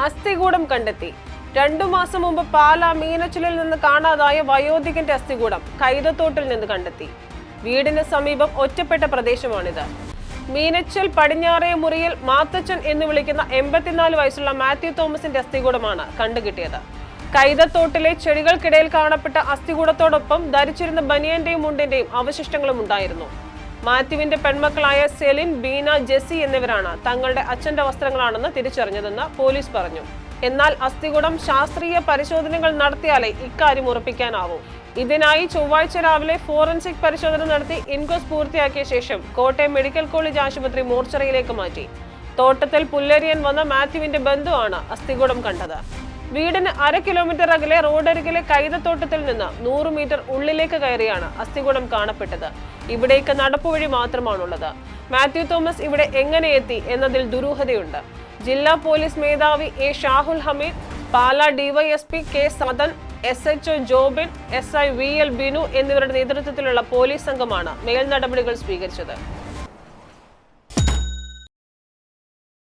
അസ്ഥികൂടം കണ്ടെത്തി. രണ്ടു മാസം മുമ്പ് പാലാ മീനച്ചിലിൽ നിന്ന് കാണാതായ വയോധികന്റെ അസ്ഥികൂടം കൈതത്തോട്ടിൽ നിന്ന് കണ്ടെത്തി. വീടിന് സമീപം ഒറ്റപ്പെട്ട പ്രദേശമാണിത്. മീനച്ചൽ പടിഞ്ഞാറേ മുറിയിൽ മാത്തച്ചൻ എന്ന് വിളിക്കുന്ന എൺപത്തിനാല് വയസ്സുള്ള മാത്യു തോമസിന്റെ അസ്ഥികൂടമാണ് കണ്ടുകിട്ടിയത്. കൈതത്തോട്ടിലെ ചെടികൾക്കിടയിൽ കാണപ്പെട്ട അസ്ഥികൂടത്തോടൊപ്പം ധരിച്ചിരുന്ന ബനിയന്റെയും മുണ്ടിന്റെയും അവശിഷ്ടങ്ങളും ഉണ്ടായിരുന്നു. മാത്യുവിന്റെ പെൺമക്കളായ സെലിൻ ബീന ജെസി എന്നിവരാണ് തങ്ങളുടെ അച്ഛന്റെ വസ്ത്രങ്ങളാണെന്ന് തിരിച്ചറിഞ്ഞതെന്ന് പോലീസ് പറഞ്ഞു. എന്നാൽ അസ്ഥികുടം ശാസ്ത്രീയ പരിശോധനകൾ നടത്തിയാലേ ഇക്കാര്യം ഉറപ്പിക്കാനാവൂ. ഇതിനായി ചൊവ്വാഴ്ച രാവിലെ ഫോറൻസിക് പരിശോധന നടത്തി ഇൻക്വസ്റ്റ് പൂർത്തിയാക്കിയ ശേഷം കോട്ടയം മെഡിക്കൽ കോളേജ് ആശുപത്രി മോർച്ചറിയിലേക്ക് മാറ്റി. തോട്ടത്തിൽ പുല്ലരിയൻ വന്ന മാത്യുവിന്റെ ബന്ധുവാണ് അസ്ഥികുടം കണ്ടത്. വീടിന് അര കിലോമീറ്റർ അകലെ റോഡരികിലെ കൈതത്തോട്ടത്തിൽ നിന്ന് നൂറ് മീറ്റർ ഉള്ളിലേക്ക് കയറിയാണ് അസ്ഥികുടം കാണപ്പെട്ടത്. ഇവിടേക്ക് നടപ്പുവഴി മാത്രമാണുള്ളത്. മാത്യു തോമസ് ഇവിടെ എങ്ങനെ എത്തി എന്നതിൽ ദുരൂഹതയുണ്ട്. ജില്ലാ പോലീസ് മേധാവി A Shahul Hameed Pala DYSP K Sadan S H O Jobin S I V L Binu എന്നിവരുടെ നേതൃത്വത്തിലുള്ള പോലീസ് സംഘമാണ് മേൽ നടപടികൾ സ്വീകരിച്ചത്.